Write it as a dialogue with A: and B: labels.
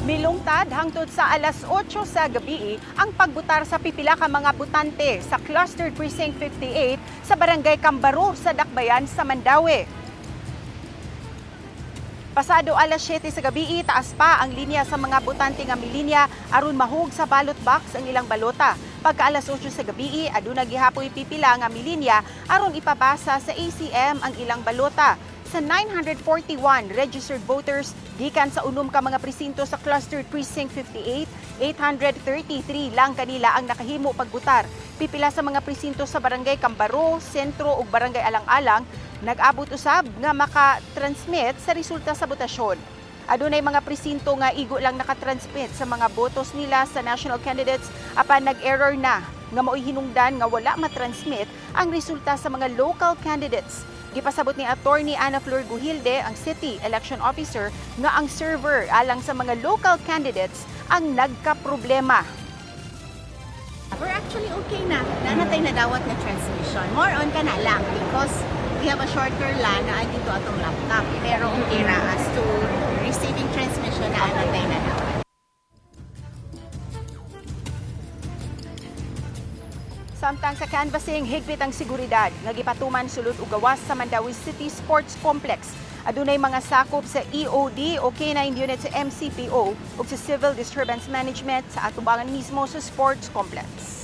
A: Milungtad hangtod sa alas 8 sa gabi ang pagbutar sa pipila ka mga butante sa Clustered Precinct 58 sa Barangay Cambaro sa Dakbayan sa Mandawi. Pasado alas 7 sa gabi, taas pa ang linya sa mga butante nga milinya aron mahug sa ballot box ang ilang balota. Pagka alas 8 sa gabi, aduna gihapoy pipila nga milinya aron ipabasa sa ACM ang ilang balota. Sa 941 registered voters gikan sa unom ka mga presinto sa Clustered Precinct 58, 833 lang kanila ang nakahimo pagbutar. Pipila sa mga presinto sa Barangay Cambaro, Sentro ug Barangay Alang-Alang nag-abot usab nga maka-transmit sa resulta sa botasyon. Adunay mga presinto nga igo lang nakatransmit sa mga botos nila sa national candidates apan nag-error na nga mao'y hinungdan nga wala matransmit ang resulta sa mga local candidates. Gipasabot ni Attorney Ana Flor Guhilde, ang City Election Officer, nga ang server alang sa mga local candidates ang nagka-problema.
B: We're actually okay na. Nanatay na dawat na transmission. More on ka na lang because we have a shorter LAN na dito atong laptop. Pero
A: Samtang sa canvassing, higpit ang seguridad nga gipatuman sulod gawas sa Mandawi City Sports Complex. Adunay mga sakop sa EOD o K9 unit sa MCPO ug sa Civil Disturbance Management sa atubangan mismo sa sports complex.